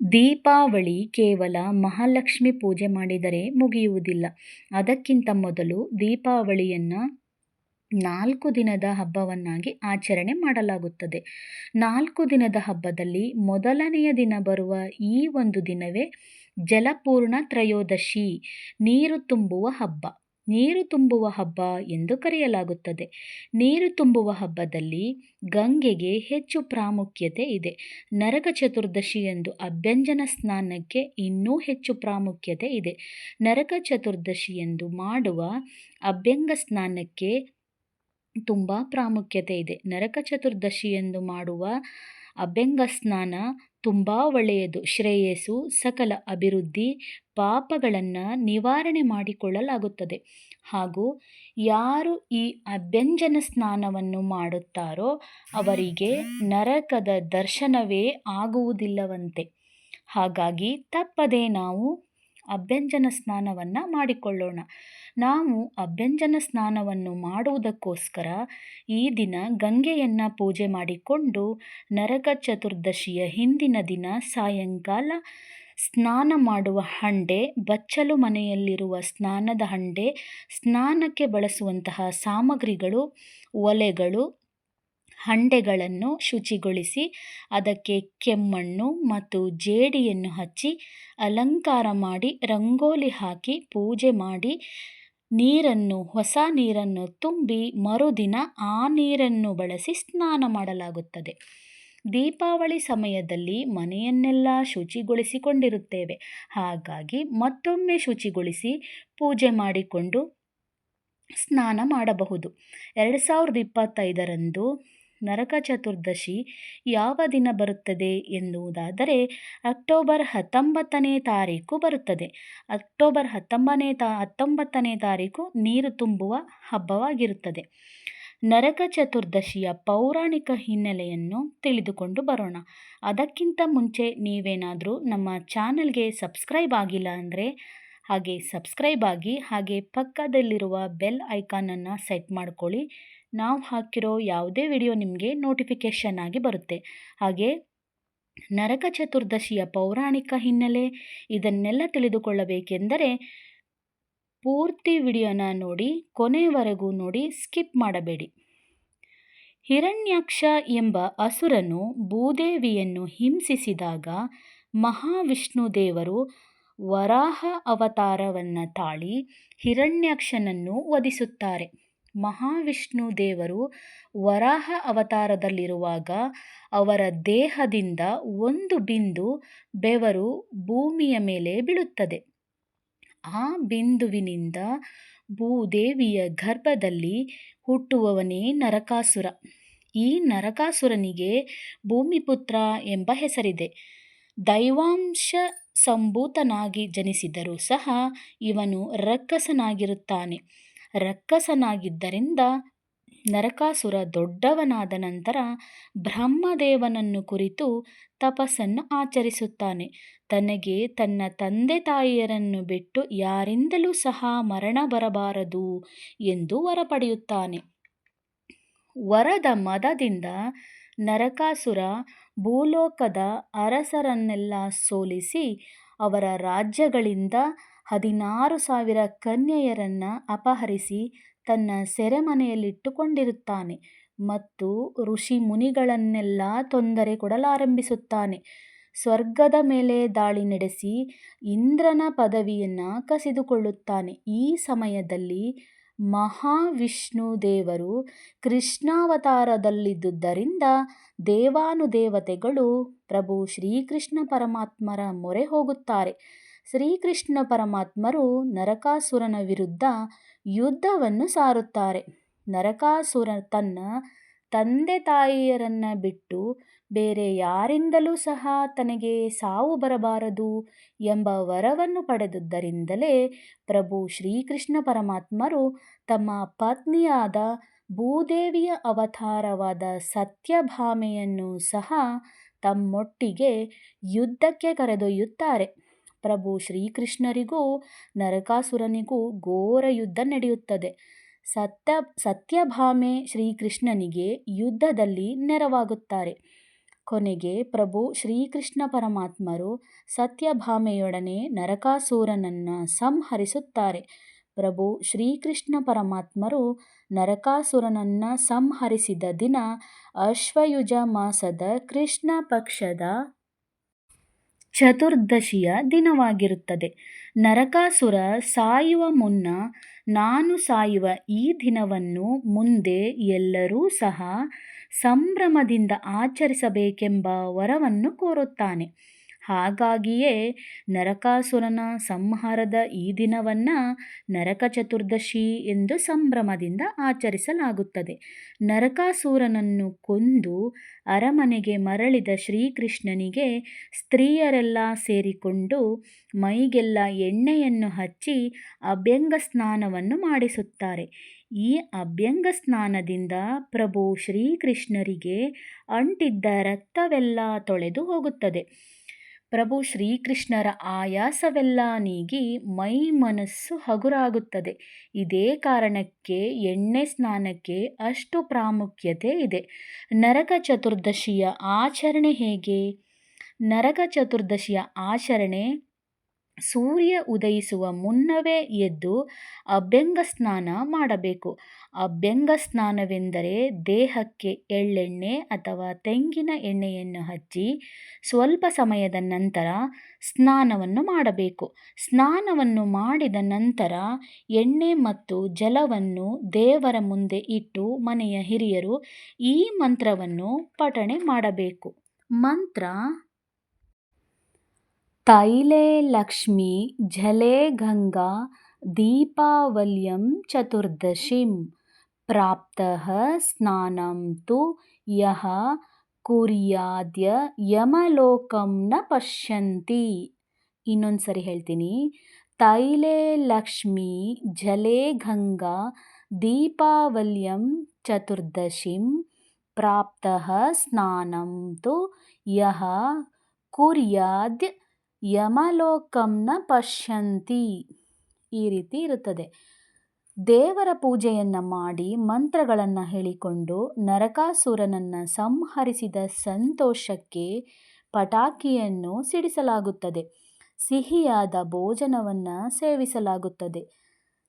ದೀಪಾವಳಿ ಕೇವಲ ಮಹಾಲಕ್ಷ್ಮಿ ಪೂಜೆ ಮಾಡಿದರೆ ಮುಗಿಯುವುದಿಲ್ಲ. ಅದಕ್ಕಿಂತ ಮೊದಲು ದೀಪಾವಳಿಯನ್ನು ನಾಲ್ಕು ದಿನದ ಹಬ್ಬವನ್ನಾಗಿ ಆಚರಣೆ ಮಾಡಲಾಗುತ್ತದೆ. ನಾಲ್ಕು ದಿನದ ಹಬ್ಬದಲ್ಲಿ ಮೊದಲನೆಯ ದಿನ ಬರುವ ಈ ಒಂದು ದಿನವೇ ಜಲಪೂರ್ಣ ತ್ರಯೋದಶಿ, ನೀರು ತುಂಬುವ ಹಬ್ಬ. ನೀರು ತುಂಬುವ ಹಬ್ಬ ಎಂದು ಕರೆಯಲಾಗುತ್ತದೆ. ನೀರು ತುಂಬುವ ಹಬ್ಬದಲ್ಲಿ ಗಂಗೆಗೆ ಹೆಚ್ಚು ಪ್ರಾಮುಖ್ಯತೆ ಇದೆ. ನರಕ ಚತುರ್ದಶಿ ಎಂದು ಅಭ್ಯಂಜನ ಸ್ನಾನಕ್ಕೆ ಇನ್ನೂ ಹೆಚ್ಚು ಪ್ರಾಮುಖ್ಯತೆ ಇದೆ. ನರಕ ಚತುರ್ದಶಿ ಎಂದು ಮಾಡುವ ಅಭ್ಯಂಗ ಸ್ನಾನಕ್ಕೆ ತುಂಬ ಪ್ರಾಮುಖ್ಯತೆ ಇದೆ. ನರಕ ಚತುರ್ದಶಿ ಎಂದು ಮಾಡುವ ಅಭ್ಯಂಗ ಸ್ನಾನ ತುಂಬ ಒಳ್ಳೆಯದು. ಶ್ರೇಯಸ್ಸು, ಸಕಲ ಅಭಿವೃದ್ಧಿ, ಪಾಪಗಳನ್ನು ನಿವಾರಣೆ ಮಾಡಿಕೊಳ್ಳಲಾಗುತ್ತದೆ. ಹಾಗೂ ಯಾರು ಈ ಅಭ್ಯಂಜನ ಸ್ನಾನವನ್ನು ಮಾಡುತ್ತಾರೋ ಅವರಿಗೆ ನರಕದ ದರ್ಶನವೇ ಆಗುವುದಿಲ್ಲವಂತೆ. ಹಾಗಾಗಿ ತಪ್ಪದೇ ನಾವು ಅಭ್ಯಂಜನ ಸ್ನಾನವನ್ನು ಮಾಡಿಕೊಳ್ಳೋಣ. ನಾವು ಅಭ್ಯಂಜನ ಸ್ನಾನವನ್ನು ಮಾಡುವುದಕ್ಕೋಸ್ಕರ ಈ ದಿನ ಗಂಗೆಯನ್ನು ಪೂಜೆ ಮಾಡಿಕೊಂಡು ನರಕ ಚತುರ್ದಶಿಯ ಹಿಂದಿನ ದಿನ ಸಾಯಂಕಾಲ ಸ್ನಾನ ಮಾಡುವ ಹಂಡೆ, ಬಚ್ಚಲು ಮನೆಯಲ್ಲಿರುವ ಸ್ನಾನದ ಹಂಡೆ, ಸ್ನಾನಕ್ಕೆ ಬಳಸುವಂತಹ ಸಾಮಗ್ರಿಗಳು, ಒಲೆಗಳು ಹಂಡೆಗಳನ್ನು ಶುಚಿಗೊಳಿಸಿ ಅದಕ್ಕೆ ಕೆಮ್ಮಣ್ಣು ಮತ್ತು ಜೇಡಿಯನ್ನು ಹಚ್ಚಿ ಅಲಂಕಾರ ಮಾಡಿ ರಂಗೋಲಿ ಹಾಕಿ ಪೂಜೆ ಮಾಡಿ ನೀರನ್ನು, ಹೊಸ ನೀರನ್ನು ತುಂಬಿ ಮರುದಿನ ಆ ನೀರನ್ನು ಬಳಸಿ ಸ್ನಾನ ಮಾಡಲಾಗುತ್ತದೆ. ದೀಪಾವಳಿ ಸಮಯದಲ್ಲಿ ಮನೆಯನ್ನೆಲ್ಲ ಶುಚಿಗೊಳಿಸಿಕೊಂಡಿರುತ್ತೇವೆ. ಹಾಗಾಗಿ ಮತ್ತೊಮ್ಮೆ ಶುಚಿಗೊಳಿಸಿ ಪೂಜೆ ಮಾಡಿಕೊಂಡು ಸ್ನಾನ ಮಾಡಬಹುದು. ಎರಡು ಸಾವಿರದ ಇಪ್ಪತ್ತೈದರಂದು ನರಕ ಚತುರ್ದಶಿ ಯಾವ ದಿನ ಬರುತ್ತದೆ ಎನ್ನುವುದಾದರೆ ಅಕ್ಟೋಬರ್ ಹತ್ತೊಂಬತ್ತನೇ ತಾರೀಕು ಬರುತ್ತದೆ. ಅಕ್ಟೋಬರ್ ಹತ್ತೊಂಬನೇ ತಾ, ಹತ್ತೊಂಬತ್ತನೇ ತಾರೀಕು ನೀರು ತುಂಬುವ ಹಬ್ಬವಾಗಿರುತ್ತದೆ. ನರಕ ಚತುರ್ದಶಿಯ ಪೌರಾಣಿಕ ಹಿನ್ನೆಲೆಯನ್ನು ತಿಳಿದುಕೊಂಡು ಬರೋಣ. ಅದಕ್ಕಿಂತ ಮುಂಚೆ ನೀವೇನಾದರೂ ನಮ್ಮ ಚಾನಲ್ಗೆ ಸಬ್ಸ್ಕ್ರೈಬ್ ಆಗಿಲ್ಲ ಅಂದರೆ ಹಾಗೆ ಸಬ್ಸ್ಕ್ರೈಬ್ ಆಗಿ ಹಾಗೆ ಪಕ್ಕದಲ್ಲಿರುವ ಬೆಲ್ ಐಕಾನನ್ನು ಸೆಟ್ ಮಾಡ್ಕೊಳ್ಳಿ. ನಾವು ಹಾಕಿರೋ ಯಾವುದೇ ವಿಡಿಯೋ ನಿಮಗೆ ನೋಟಿಫಿಕೇಷನ್ ಆಗಿ ಬರುತ್ತೆ. ಹಾಗೆ ನರಕ ಚತುರ್ದಶಿಯ ಪೌರಾಣಿಕ ಹಿನ್ನೆಲೆ ಇದನ್ನೆಲ್ಲ ತಿಳಿದುಕೊಳ್ಳಬೇಕೆಂದರೆ ಪೂರ್ತಿ ವಿಡಿಯೋನ ನೋಡಿ ಕೊನೆಯವರೆಗೂ ನೋಡಿ ಸ್ಕಿಪ್ ಮಾಡಬೇಡಿ. ಹಿರಣ್ಯಾಕ್ಷ ಎಂಬ ಅಸುರನು ಭೂದೇವಿಯನ್ನು ಹಿಂಸಿಸಿದಾಗ ಮಹಾವಿಷ್ಣು ದೇವರು ವರಾಹ ಅವತಾರವನ್ನು ತಾಳಿ ಹಿರಣ್ಯಾಕ್ಷನನ್ನು ವಧಿಸುತ್ತಾರೆ. ಮಹಾವಿಷ್ಣು ದೇವರು ವರಾಹ ಅವತಾರದಲ್ಲಿರುವಾಗ ಅವರ ದೇಹದಿಂದ ಒಂದು ಬಿಂದು ಬೆವರು ಭೂಮಿಯ ಮೇಲೆ ಬೀಳುತ್ತದೆ. ಆ ಬಿಂದುವಿನಿಂದ ಭೂದೇವಿಯ ಗರ್ಭದಲ್ಲಿ ಹುಟ್ಟುವವನೇ ನರಕಾಸುರ. ಈ ನರಕಾಸುರನಿಗೆ ಭೂಮಿಪುತ್ರ ಎಂಬ ಹೆಸರಿದೆ. ದೈವಾಂಶ ಸಂಭೂತನಾಗಿ ಜನಿಸಿದರೂ ಸಹ ಇವನು ರಕ್ಕಸನಾಗಿರುತ್ತಾನೆ. ರಕ್ಕಸನಾಗಿದ್ದರಿಂದ ನರಕಾಸುರ ದೊಡ್ಡವನಾದ ನಂತರ ಬ್ರಹ್ಮದೇವನನ್ನು ಕುರಿತು ತಪಸ್ಸನ್ನು ಆಚರಿಸುತ್ತಾನೆ. ತನಗೆ ತನ್ನ ತಂದೆ ತಾಯಿಯರನ್ನು ಬಿಟ್ಟು ಯಾರಿಂದಲೂ ಸಹ ಮರಣ ಬರಬಾರದು ಎಂದು ವರ ಪಡೆಯುತ್ತಾನೆ ವರದ ಮದದಿಂದ ನರಕಾಸುರ ಭೂಲೋಕದ ಅರಸರನ್ನೆಲ್ಲ ಸೋಲಿಸಿ ಅವರ ರಾಜ್ಯಗಳಿಂದ ಹದಿನಾರು ಸಾವಿರ ಕನ್ಯೆಯರನ್ನು ಅಪಹರಿಸಿ ತನ್ನ ಸೆರೆಮನೆಯಲ್ಲಿಟ್ಟುಕೊಂಡಿರುತ್ತಾನೆ ಮತ್ತು ಋಷಿ ಮುನಿಗಳನ್ನೆಲ್ಲ ತೊಂದರೆ ಕೊಡಲಾರಂಭಿಸುತ್ತಾನೆ. ಸ್ವರ್ಗದ ಮೇಲೆ ದಾಳಿ ನಡೆಸಿ ಇಂದ್ರನ ಪದವಿಯನ್ನು ಕಸಿದುಕೊಳ್ಳುತ್ತಾನೆ. ಈ ಸಮಯದಲ್ಲಿ ಮಹಾವಿಷ್ಣು ದೇವರು ಕೃಷ್ಣಾವತಾರದಲ್ಲಿದ್ದುದರಿಂದ ದೇವಾನುದೇವತೆಗಳು ಪ್ರಭು ಶ್ರೀಕೃಷ್ಣ ಪರಮಾತ್ಮರ ಮೊರೆ ಹೋಗುತ್ತಾರೆ. ಶ್ರೀಕೃಷ್ಣ ಪರಮಾತ್ಮರು ನರಕಾಸುರನ ವಿರುದ್ಧ ಯುದ್ಧವನ್ನು ಸಾರುತ್ತಾರೆ. ನರಕಾಸುರ ತನ್ನ ತಂದೆ ತಾಯಿಯರನ್ನು ಬಿಟ್ಟು ಬೇರೆ ಯಾರಿಂದಲೂ ಸಹ ತನಗೆ ಸಾವು ಬರಬಾರದು ಎಂಬ ವರವನ್ನು ಪಡೆದುದರಿಂದಲೇ ಪ್ರಭು ಶ್ರೀಕೃಷ್ಣ ಪರಮಾತ್ಮರು ತಮ್ಮ ಪತ್ನಿಯಾದ ಭೂದೇವಿಯ ಅವತಾರವಾದ ಸತ್ಯಭಾಮೆಯನ್ನು ಸಹ ತಮ್ಮೊಟ್ಟಿಗೆ ಯುದ್ಧಕ್ಕೆ ಕರೆದೊಯ್ಯುತ್ತಾರೆ. ಪ್ರಭು ಶ್ರೀಕೃಷ್ಣರಿಗೂ ನರಕಾಸುರನಿಗೂ ಘೋರ ಯುದ್ಧ ನಡೆಯುತ್ತದೆ. ಸತ್ಯ, ಸತ್ಯಭಾಮೆ ಶ್ರೀಕೃಷ್ಣನಿಗೆ ಯುದ್ಧದಲ್ಲಿ ನೆರವಾಗುತ್ತಾರೆ. ಕೊನೆಗೆ ಪ್ರಭು ಶ್ರೀಕೃಷ್ಣ ಪರಮಾತ್ಮರು ಸತ್ಯಭಾಮೆಯೊಡನೆ ನರಕಾಸುರನನ್ನು ಸಂಹರಿಸುತ್ತಾರೆ. ಪ್ರಭು ಶ್ರೀಕೃಷ್ಣ ಪರಮಾತ್ಮರು ನರಕಾಸುರನನ್ನು ಸಂಹರಿಸಿದ ದಿನ ಅಶ್ವಯುಜ ಮಾಸದ ಕೃಷ್ಣ ಪಕ್ಷದ ಚತುರ್ದಶಿಯ ದಿನವಾಗಿರುತ್ತದೆ. ನರಕಾಸುರ ಸಾಯುವ ಮುನ್ನ ನಾನು ಸಾಯುವ ಈ ದಿನವನ್ನು ಮುಂದೆ ಎಲ್ಲರೂ ಸಹ ಸಂಭ್ರಮದಿಂದ ಆಚರಿಸಬೇಕೆಂಬ ವರವನ್ನು ಕೋರುತ್ತಾನೆ. ಹಾಗಾಗಿಯೇ ನರಕಾಸುರನ ಸಂಹಾರದ ಈ ದಿನವನ್ನು ನರಕ ಚತುರ್ದಶಿ ಎಂದು ಸಂಭ್ರಮದಿಂದ ಆಚರಿಸಲಾಗುತ್ತದೆ. ನರಕಾಸುರನನ್ನು ಕೊಂದು ಅರಮನೆಗೆ ಮರಳಿದ ಶ್ರೀಕೃಷ್ಣನಿಗೆ ಸ್ತ್ರೀಯರೆಲ್ಲ ಸೇರಿಕೊಂಡು ಮೈಗೆಲ್ಲ ಎಣ್ಣೆಯನ್ನು ಹಚ್ಚಿ ಅಭ್ಯಂಗ ಸ್ನಾನವನ್ನು ಮಾಡಿಸುತ್ತಾರೆ. ಈ ಅಭ್ಯಂಗ ಸ್ನಾನದಿಂದ ಪ್ರಭು ಶ್ರೀಕೃಷ್ಣರಿಗೆ ಅಂಟಿದ್ದ ರಕ್ತವೆಲ್ಲ ತೊಳೆದು ಹೋಗುತ್ತದೆ. ಪ್ರಭು ಶ್ರೀಕೃಷ್ಣರ ಆಯಾಸವೆಲ್ಲ ನೀಗಿ ಮೈ ಮನಸ್ಸು ಹಗುರಾಗುತ್ತದೆ. ಇದೇ ಕಾರಣಕ್ಕೆ ಎಣ್ಣೆ ಸ್ನಾನಕ್ಕೆ ಅಷ್ಟು ಪ್ರಾಮುಖ್ಯತೆ ಇದೆ. ನರಕ ಚತುರ್ದಶಿಯ ಆಚರಣೆ ಹೇಗೆ? ನರಕ ಚತುರ್ದಶಿಯ ಆಚರಣೆ ಸೂರ್ಯ ಉದಯಿಸುವ ಮುನ್ನವೇ ಎದ್ದು ಅಭ್ಯಂಗ ಸ್ನಾನ ಮಾಡಬೇಕು. ಅಭ್ಯಂಗ ಸ್ನಾನವೆಂದರೆ ದೇಹಕ್ಕೆ ಎಳ್ಳೆಣ್ಣೆ ಅಥವಾ ತೆಂಗಿನ ಎಣ್ಣೆಯನ್ನು ಹಚ್ಚಿ ಸ್ವಲ್ಪ ಸಮಯದ ನಂತರ ಸ್ನಾನವನ್ನು ಮಾಡಬೇಕು. ಸ್ನಾನವನ್ನು ಮಾಡಿದ ನಂತರ ಎಣ್ಣೆ ಮತ್ತು ಜಲವನ್ನು ದೇವರ ಮುಂದೆ ಇಟ್ಟು ಮನೆಯ ಹಿರಿಯರು ಈ ಮಂತ್ರವನ್ನು ಪಠಣೆ ಮಾಡಬೇಕು. ಮಂತ್ರ ತೈಲೆ ಲಕ್ಷ್ಮಿ ಜಲೆ ಗಂಗಾ, ದೀಪಾವಲ್ಯಂ ಚತುರ್ದಶಿಂ. ಪ್ರಾಪ್ತಃ ಸ್ನಾನಂ ತು ಯಹ ಕುರ್ಯಾದ್ಯ ಯಮಲೋಕಂ ನ ಪಶ್ಯಂತಿ. ಇನ್ನೊಂದು ಸರಿ ಹೇಳ್ತೀನಿ. ತೈಲೆ ಲಕ್ಷ್ಮಿ ಜಲೆ ಗಂಗಾ, ದೀಪಾವಲ್ಯಂ ಚತುರ್ದಶಿಂ. ಪ್ರಾಪ್ತಃ ಸ್ನಾನಂ ತು ಯಹ ಕುರ್ಯಾದ್ ಯಮಲೋಕಂ ನ ಪಶ್ಯಂತಿ. ಈ ರೀತಿ ಇರುತ್ತದೆ. ದೇವರ ಪೂಜೆಯನ್ನು ಮಾಡಿ ಮಂತ್ರಗಳನ್ನು ಹೇಳಿಕೊಂಡು ನರಕಾಸುರನನ್ನು ಸಂಹರಿಸಿದ ಸಂತೋಷಕ್ಕೆ ಪಟಾಕಿಯನ್ನು ಸಿಡಿಸಲಾಗುತ್ತದೆ. ಸಿಹಿಯಾದ ಭೋಜನವನ್ನು ಸೇವಿಸಲಾಗುತ್ತದೆ.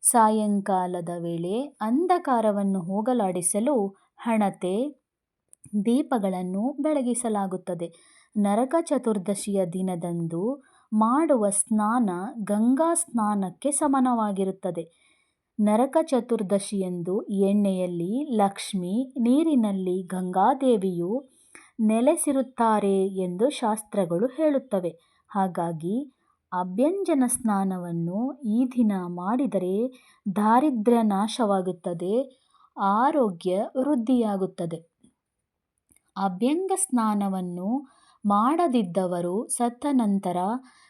ಸಾಯಂಕಾಲದ ವೇಳೆ ಅಂಧಕಾರವನ್ನು ಹೋಗಲಾಡಿಸಲು ಹಣತೆ, ದೀಪಗಳನ್ನು ಬೆಳಗಿಸಲಾಗುತ್ತದೆ. ನರಕ ಚತುರ್ದಶಿಯ ದಿನದಂದು ಮಾಡುವ ಸ್ನಾನ ಗಂಗಾ ಸ್ನಾನಕ್ಕೆ ಸಮಾನವಾಗಿರುತ್ತದೆ ನರಕ ಚತುರ್ದಶಿಯಂದು ಎಣ್ಣೆಯಲ್ಲಿ ಲಕ್ಷ್ಮಿ, ನೀರಿನಲ್ಲಿ ಗಂಗಾದೇವಿಯು ನೆಲೆಸಿರುತ್ತಾರೆ ಎಂದು ಶಾಸ್ತ್ರಗಳು ಹೇಳುತ್ತವೆ. ಹಾಗಾಗಿ ಅಭ್ಯಂಜನ ಸ್ನಾನವನ್ನು ಈ ದಿನ ಮಾಡಿದರೆ ದಾರಿದ್ರ್ಯ ನಾಶವಾಗುತ್ತದೆ, ಆರೋಗ್ಯ ವೃದ್ಧಿಯಾಗುತ್ತದೆ. ಅಭ್ಯಂಗ ಸ್ನಾನವನ್ನು ಮಾಡದಿದ್ದವರು ಸತ್ತ ನಂತರ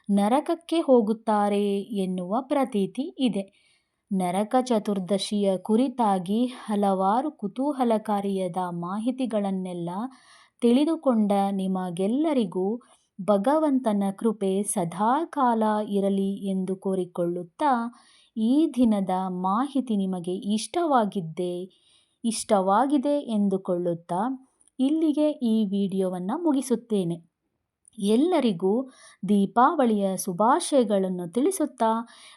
ನರಕಕ್ಕೆ ಹೋಗುತ್ತಾರೆ ಎನ್ನುವ ಪ್ರತೀತಿ ಇದೆ. ನರಕ ಚತುರ್ದಶಿಯ ಕುರಿತಾಗಿ ಹಲವಾರು ಕುತೂಹಲಕಾರಿಯಾದ ಮಾಹಿತಿಗಳನ್ನೆಲ್ಲ ತಿಳಿದುಕೊಂಡ ನಿಮಗೆಲ್ಲರಿಗೂ ಭಗವಂತನ ಕೃಪೆ ಸದಾಕಾಲ ಇರಲಿ ಎಂದು ಕೋರಿಕೊಳ್ಳುತ್ತಾ ಈ ದಿನದ ಮಾಹಿತಿ ನಿಮಗೆ ಇಷ್ಟವಾಗಿದ್ದೇ, ಇಷ್ಟವಾಗಿದೆ ಎಂದುಕೊಳ್ಳುತ್ತಾ ಇಲ್ಲಿಗೆ ಈ ವಿಡಿಯೋವನ್ನು ಮುಗಿಸುತ್ತೇನೆ. ಎಲ್ಲರಿಗೂ ದೀಪಾವಳಿಯ ಶುಭಾಶಯಗಳನ್ನು ತಿಳಿಸುತ್ತಾ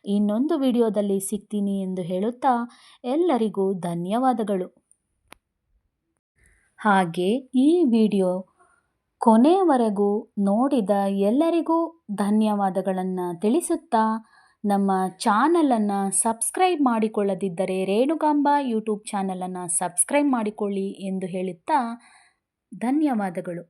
ಇನ್ನೊಂದು ವಿಡಿಯೋದಲ್ಲಿ ಸಿಗ್ತೀನಿ ಎಂದು ಹೇಳುತ್ತಾ ಎಲ್ಲರಿಗೂ ಧನ್ಯವಾದಗಳು. ಹಾಗೆ ಈ ವಿಡಿಯೋ ಕೊನೆಯವರೆಗೂ ನೋಡಿದ ಎಲ್ಲರಿಗೂ ಧನ್ಯವಾದಗಳನ್ನು ತಿಳಿಸುತ್ತಾ ನಮ್ಮ ಚಾನಲನ್ನು ಸಬ್ಸ್ಕ್ರೈಬ್ ಮಾಡಿಕೊಳ್ಳದಿದ್ದರೆ ರೇಣುಕಾಂಬ ಯೂಟ್ಯೂಬ್ ಚಾನಲನ್ನು ಸಬ್ಸ್ಕ್ರೈಬ್ ಮಾಡಿಕೊಳ್ಳಿ ಎಂದು ಹೇಳುತ್ತಾ ಧನ್ಯವಾದಗಳು.